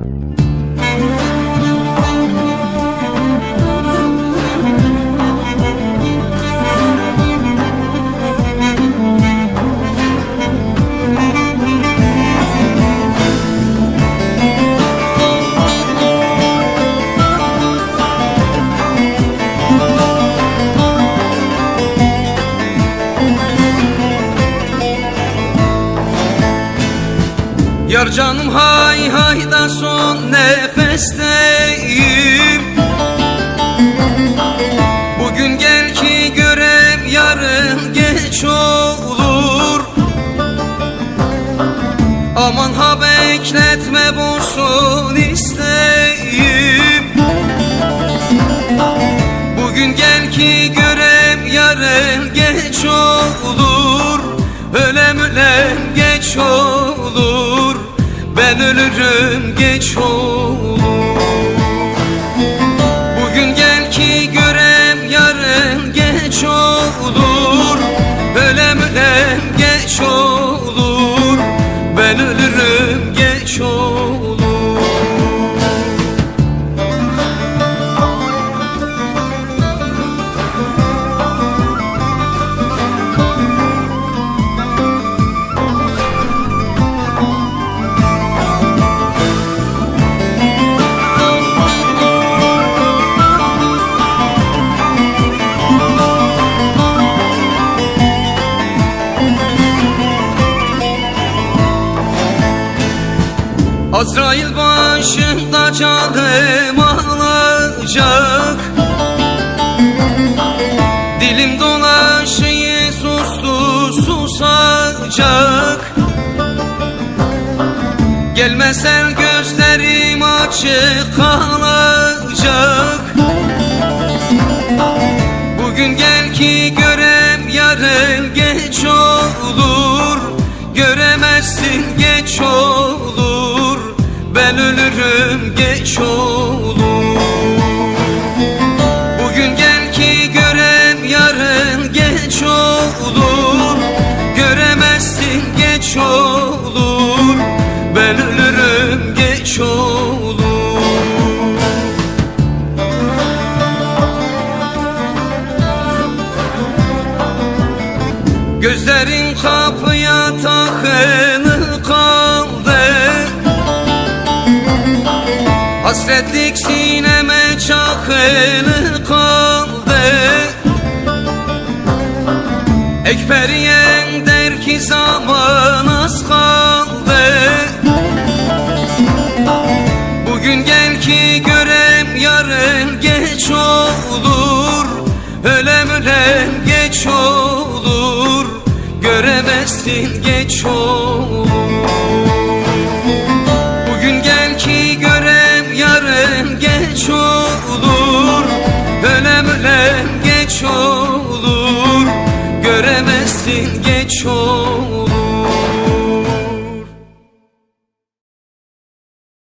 Mm-hmm. Yar canım hay hay da son nefesteyim. Bugün gel ki görem yarın geç olur. Aman ha bekletme boşsun isteyim Bugün gel ki görem yarın geç olur. Ölem ölem geç olur ölürüm geç olur Azrail başında canım alacak Dilim dolaşıyı sustu susacak. Gelmesen gözlerim açık kalacak. Bugün gel ki görem yarın geç olur geç olur. Bugün gel ki görem yarın geç olur. Göremezsin geç olur. Ben geç olur. Gözlerin kapıya takılı Hasretlik sineme çakılı kaldı. Ekberiyen der ki zaman az kaldı. Bugün gel ki görem yarın geç olur. Ölem ölem geç olur. Göremezsin geç olur geç olur. Ölem ölem geç olur. Göremezsin geç olur